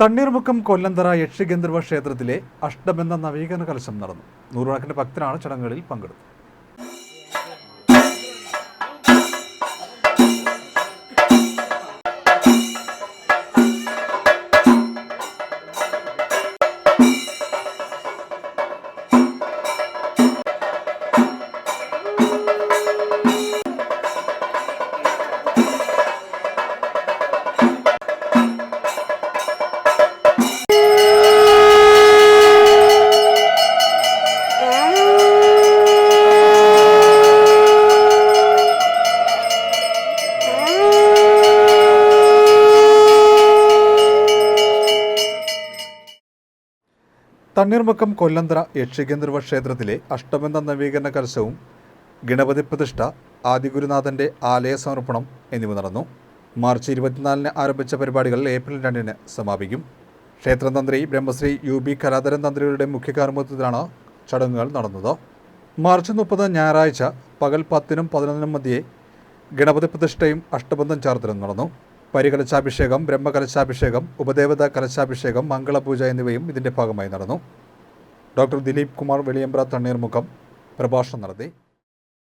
തണ്ണീർമുക്കം കൊല്ലന്തറ യക്ഷിഗന്ധർവ ക്ഷേത്രത്തിലെ അഷ്ടബന്ധ നവീകരണ കലശം നടന്നു. നൂറുകണക്കിന് ഭക്തരാണ് ചടങ്ങുകളിൽ പങ്കെടുത്തത്. തണ്ണീർമുക്കം കൊല്ലന്തറ യക്ഷികേന്ദ്രവ ക്ഷേത്രത്തിലെ അഷ്ടബന്ധ നവീകരണ കലശവും ഗണപതി പ്രതിഷ്ഠ ആദിഗുരുനാഥന്റെ ആലയ സമർപ്പണം എന്നിവ നടന്നു. മാർച്ച് ഇരുപത്തിനാലിന് ആരംഭിച്ച പരിപാടികൾ ഏപ്രിൽ രണ്ടിന് സമാപിക്കും. ക്ഷേത്രം തന്ത്രി ബ്രഹ്മശ്രീ യു ബി കലാധരൻ തന്ത്രിയുടെ മുഖ്യ കാർമ്മത്വത്തിലാണ് ചടങ്ങുകൾ നടന്നത്. മാർച്ച് മുപ്പത് ഞായറാഴ്ച പകൽ പത്തിനും പതിനൊന്നിനും മധ്യേ ഗണപതി പ്രതിഷ്ഠയും അഷ്ടബന്ധം ചാർത്തലും നടന്നു. പരികലശാഭിഷേകം ബ്രഹ്മകലശാഭിഷേകം ഉപദേവത കലശാഭിഷേകം മംഗളപൂജ എന്നിവയും ഇതിന്റെ ഭാഗമായി നടന്നു. ഡോക്ടർ ദിലീപ് കുമാർ വെളിയമ്പ്ര തണ്ണീർമുഖം പ്രഭാഷണം നടത്തി.